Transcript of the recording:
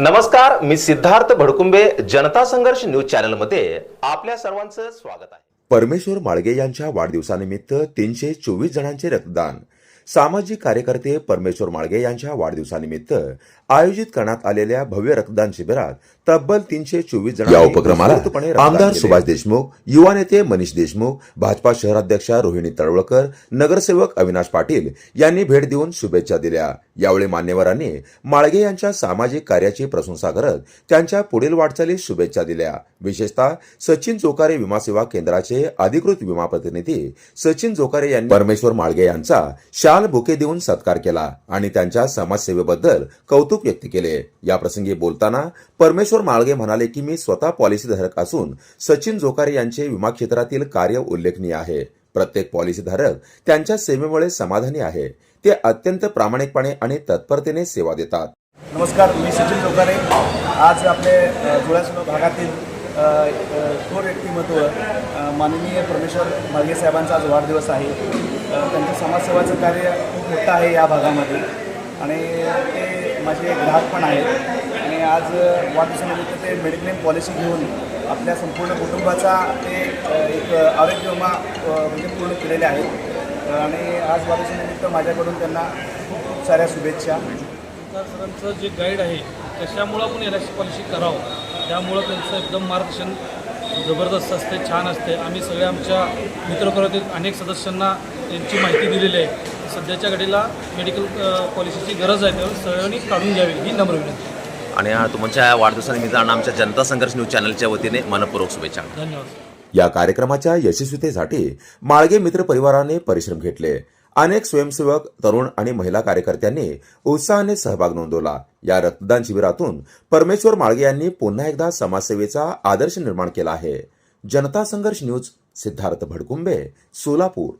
नमस्कार मी सिद्धार्थ भडकुंबे जनता संघर्ष न्यूज चॅनलमध्ये आपल्या सर्वांचं स्वागत आहे. परमेश्वर माळगे यांच्या वाढदिवसानिमित्त तीनशे चोवीस जणांचे रक्तदान. सामाजिक कार्यकर्ते परमेश्वर माळगे यांच्या वाढदिवसानिमित्त आयोजित करण्यात आलेल्या भव्य रक्तदान शिबिरात तब्बल तीनशे चोवीस जण या उपक्रमाला आमदार सुभाष देशमुख युवा नेते मनीष देशमुख भाजपा शहराध्यक्षा रोहिणी तळवळकर नगरसेवक अविनाश पाटील यांनी भेट देऊन शुभेच्छा दिल्या. यावेळी मान्यवरांनी माळगे यांच्या सामाजिक कार्याची प्रशंसा करत त्यांच्या पुढील वाटचालीस शुभेच्छा दिल्या. विशेषतः सचिन जोकारे विमा सेवा केंद्राचे अधिकृत विमा प्रतिनिधी सचिन जोकारे यांनी परमेश्वर माळगे यांचा शाल बुके देऊन सत्कार केला आणि त्यांच्या समाजसेवेबद्दल कौतुक व्यक्त केले. या प्रसंगी बोलताना परमेश्वर माळगे म्हणाले की मी स्वतः पॉलिसीधारक असून सचिन जोकारे यांचे विमा क्षेत्रातील कार्य उल्लेखनीय आहे. प्रत्येक पॉलिसीधारक त्यांच्या सेवेमुळे समाधानी आहे. ते अत्यंत प्रामाणिकपणे आणि तत्परतेने सेवा देतात. नमस्कार मी सचिन लोकारे आज आपले अ, भागातील थोर व्यक्तिमत्व माननीय परमेश्वर मागे साहेबांचा आज वाढदिवस आहे. त्यांचं समाजसेवाचं कार्य खूप मोठं आहे या भागामध्ये. आणि ते माझे ग्राहक पण आहेत. आणि आज अ, वाढदिवसानिमित्त ते मेडिक्लेम पॉलिसी घेऊन आपल्या संपूर्ण कुटुंबाचा ते एक आरोग्य विमा म्हणजे पूर्ण केलेले आहेत. आणि आज निमित्त माझ्याकडून त्यांना खूप खूप साऱ्या शुभेच्छा. सरांचं जे गाईड आहे कशामुळं आपण एल आय सी पॉलिसी करावं? त्यामुळं त्यांचं एकदम मार्गदर्शन जबरदस्त असते छान असते. आम्ही सगळ्या आमच्या मित्रपरिवारातील अनेक सदस्यांना त्यांची माहिती दिलेली आहे. सध्याच्या घडीला मेडिकल पॉलिसीची गरज आहे त्यावर सगळ्यांनी काढून घ्यावी ही नम्र विनंती. आणि तुमच्या वाढदिवसानिमित्त आणि आमच्या जनता संघर्ष न्यूज चॅनलच्या वतीने मनपूर्वक शुभेच्छा. धन्यवाद. या कार्यक्रमाच्या यशस्वीतेसाठी माळगे मित्र परिवाराने परिश्रम घेतले. अनेक स्वयंसेवक तरुण आणि महिला कार्यकर्त्यांनी उत्साहाने सहभाग नोंदवला. या रक्तदान शिबिरातून परमेश्वर माळगे यांनी पुन्हा एकदा समाजसेवेचा आदर्श निर्माण केला आहे. जनता संघर्ष न्यूज सिद्धार्थ भडकुंबे सोलापूर.